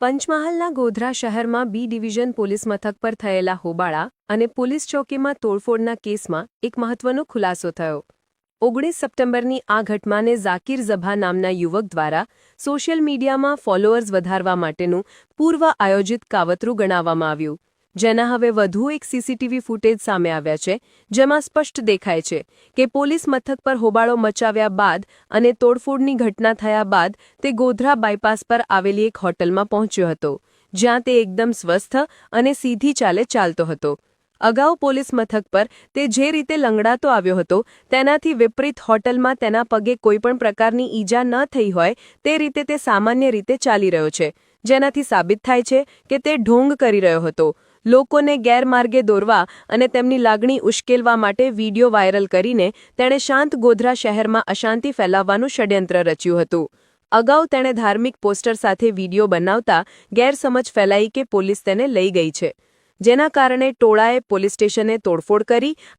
પંચમહાલના ગોધરા શહેરમાં B division police મથક પર થયેલા હોબાળા અને પોલીસ ચોકીમાં તોડફોડના કેસમાં એક મહત્વનો ખુલાસો થયો. ઓગણીસ સપ્ટેમ્બરની આ ઘટનાને ઝાકીર ઝભા નામના યુવક દ્વારા સોશિયલ મીડિયામાં ફોલોઅર્સ વધારવા માટેનું પૂર્વ આયોજિત કાવતરું ગણાવવામાં આવ્યું. જેના હવે વધુ એક સીસીટીવી ફૂટેજ સામે આવ્યા છે, જેમાં સ્પષ્ટ દેખાય છે કે પોલીસ મથક પર હોબાળો મચાવ્યા બાદ અને તોડફોડની ઘટના થયા બાદ તે ગોધરા બાયપાસ પર આવેલી એક હોટલમાં પહોંચ્યો હતો, જ્યાં તે એકદમ સ્વસ્થ અને સીધી ચાલે ચાલતો હતો. અગાઉ પોલીસ મથક પર તે જે રીતે લંગડાતો આવ્યો હતો, તેનાથી વિપરીત હોટલમાં તેના પગે કોઈપણ પ્રકારની ઈજા ન થઈ હોય, તે રીતે તે સામાન્ય રીતે ચાલી રહ્યો છે, જેનાથી સાબિત થાય છે કે તે ઢોંગ કરી રહ્યો હતો. લોકોને ગેરમાર્ગે દોરવા અને તેમની લાગણી ઉશ્કેલવા માટે વીડિયો વાયરલ કરીને તેણે શાંત ગોધરા શહેરમાં અશાંતિ ફેલાવવાનું ષડયંત્ર રચ્યું હતું. અગાઉ તેણે ધાર્મિક પોસ્ટર સાથે વીડિયો બનાવતા ગેરસમજ ફેલાઈ કે પોલીસ તેને લઈ ગઈ છે. જેના કારણે ટોળાએ પોલીસ સ્ટેશને તોડફોડ કરી